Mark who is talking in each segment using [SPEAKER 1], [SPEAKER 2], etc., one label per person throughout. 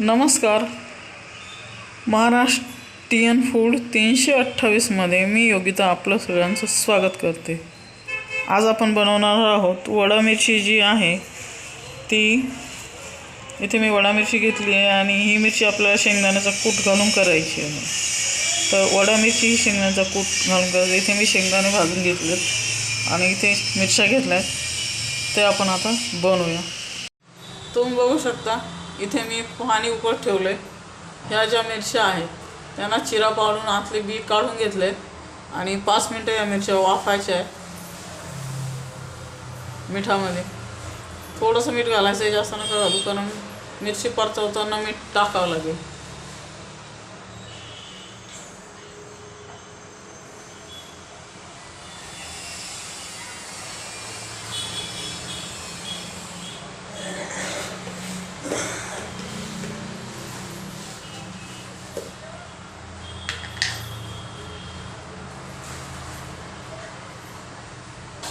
[SPEAKER 1] नमस्कार. महाराष्ट्रीयन फूड तीनशे अठ्ठावीसमध्ये मी योगिता आपलं सगळ्यांचं स्वागत करते. आज आपण बनवणार आहोत वडा मिरची जी आहे ती इथे मी वडा मिरची घेतली आहे आणि ही मिरची आपल्याला शेंगदाण्याचा कूट घालून करायची आहे. तर वडा मिरची ही शेंगदाण्याचा कूट घालून करायचं. इथे मी शेंगदाणे भाजून घेतलेत आणि इथे मिरच्या घेतल्या आहेत. ते आपण आता बनवूया. तुम्ही बघू शकता इथे मी पाणी उकळत ठेवले ह्या ज्या मिरच्या आहेत त्यांना चिरा पाडून आतले बी काढून घेतले आणि पाच मिनटं या मिरच्या वाफायच्या आहे मिठामध्ये. थोडंसं मीठ घालायचं आहे जास्त नका घालू कारण मिरची परतवताना मीठ टाकावं लागेल.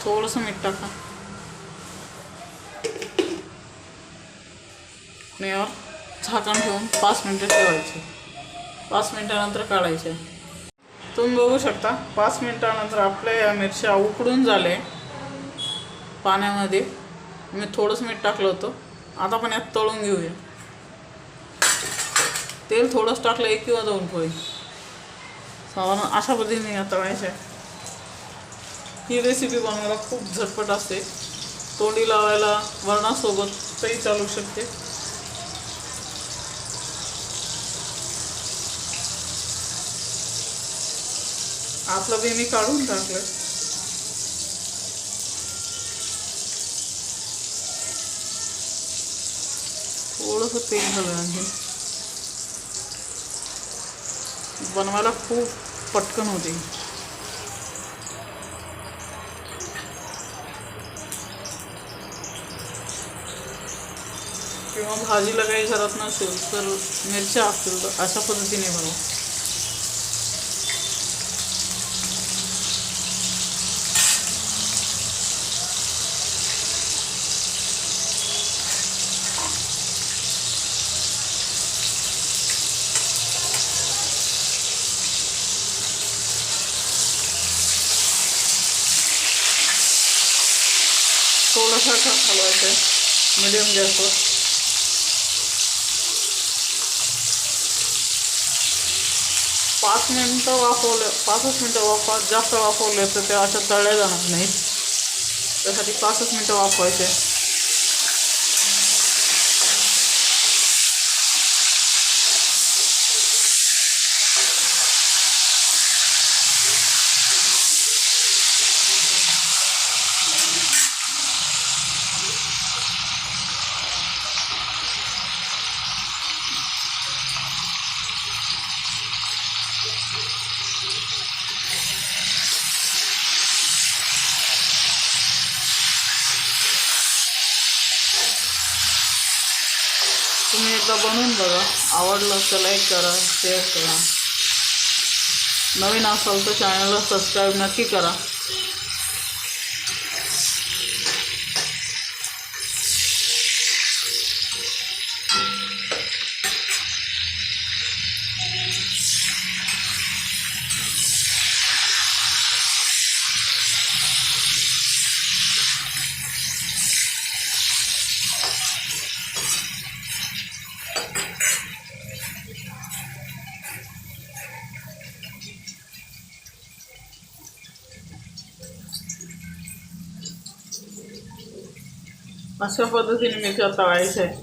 [SPEAKER 1] थोडंसं मीठ टाका. आणि यावर झाकण ठेवून पाच मिनटं ठेवायचे. पाच मिनटानंतर काढायचे. तुम्ही बघू शकता पाच मिनटानंतर आपल्या या मिरच्या उकडून झाले पाण्यामध्ये. मी थोडंसं मीठ टाकलं होतं. आता पण यात तळून घेऊया. तेल थोडंसं टाकलं एक किंवा दोन पोळी साधारण अशा पद्धतीने या तळायच्या. ही रेसिपी बनवायला खूप झटपट असते. तोंडी लावायला वरणासोबत तरी चालू शकते. आतलं बी मी काढून टाकलं थोडंसं तेल झालं आहे. बनवायला खूप पटकन होते. किंवा भाजीला काही घरात नसेल तर मिरच्या असतील तर अशा पद्धतीने बनवा. थोडासा हलवायचं आहे. मिडियम गॅसवर. पाच मिनटं वाफवलं पाचच मिनटं वाफवा जास्त वाफवले तर ते अशा तळल्या जाणार नाहीत. त्यासाठी पाचच मिनटं वाफवायचे. तुम्ही एकदा बनवून बघा. आवडलं तर लाईक करा शेअर करा. नवीन असाल तर चॅनलला सबस्क्राईब नक्की करा. अशा पद्धतीने मिरच्या तळायच्या आहे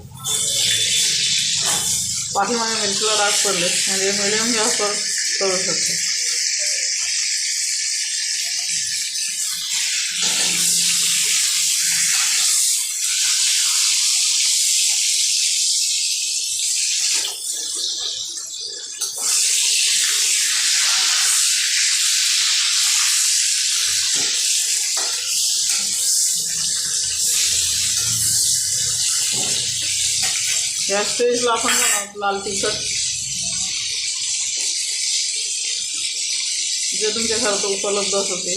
[SPEAKER 1] पाठीमागे मिरचीला डाग पडले म्हणजे मिडियम गॅसवर तळू शकतो या स्टेजला आपण लाल तिखट. जे तुमच्या घरात उपलब्ध असतं ते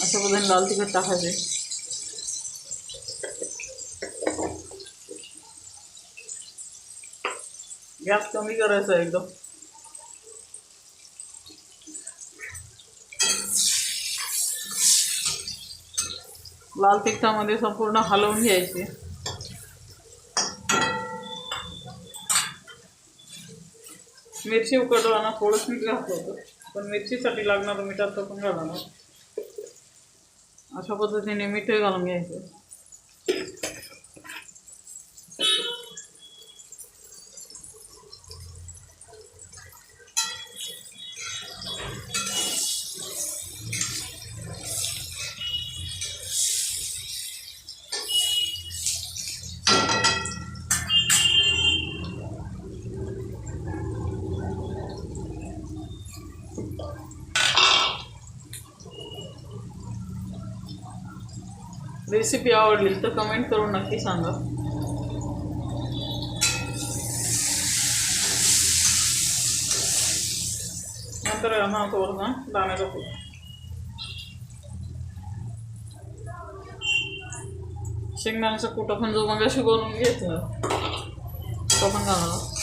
[SPEAKER 1] अशा पद्धतीने लाल तिखट टाकायचे. गॅस कमी करायचा एकदम. लाल तिखटामध्ये संपूर्ण हलवून घ्यायचे. मिरची उकडताना थोडंच मीठ घातलं होतं. पण मिरचीसाठी लागणारं मिठात पण घालणार अशा पद्धतीने मीठही घालून घ्यायचं. रेसिपी आवडली तर कमेंट करून नक्की सांगा. नंतर यांना दाण्याचा फूल शेंगदाण्याचं कुठं पण जो मग अशी बनवून घेतलं तो पण घालणार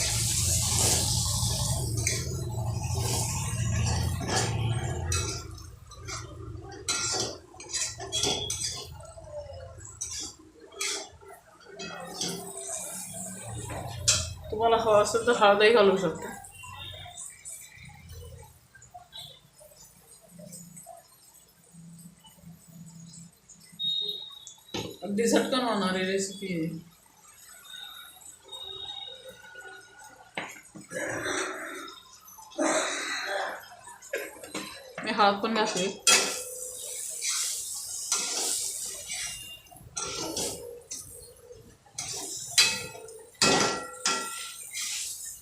[SPEAKER 1] तुम्हाला हवं असेल तर हळदही घालू शकता. अगदी झटकन होणारी रेसिपी आहे. मी हळद पण घातली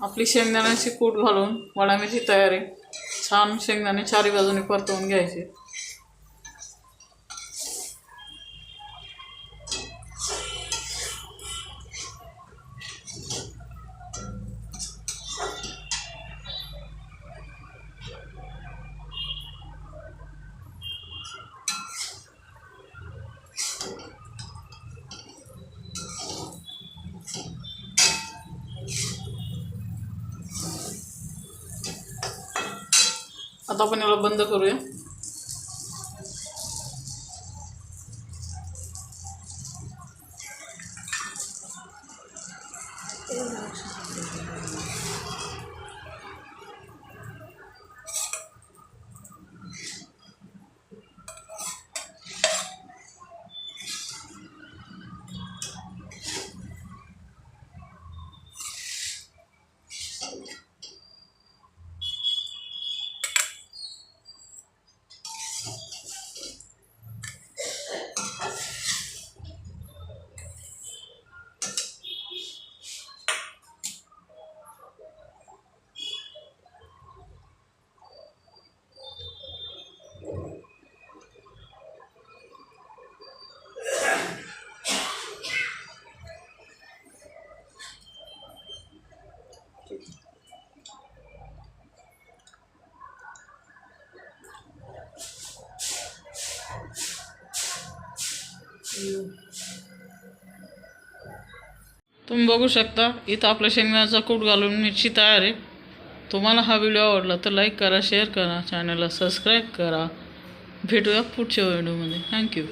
[SPEAKER 1] आपली शेंगदाण्याची कूट घालून वडामेची तयारी. छान शेंगदाणे चारी बाजूने परतवून घ्यायचे. आता आपण याला बंद करूया. तुम्ही बघू शकता इथं आपल्या शेंगदाण्याचा कूट घालून मिरची तयार आहे. तुम्हाला हा व्हिडिओ आवडला तर लाईक करा शेअर करा चॅनलला सबस्क्राईब करा. भेटूया पुढच्या व्हिडिओमध्ये थँक्यू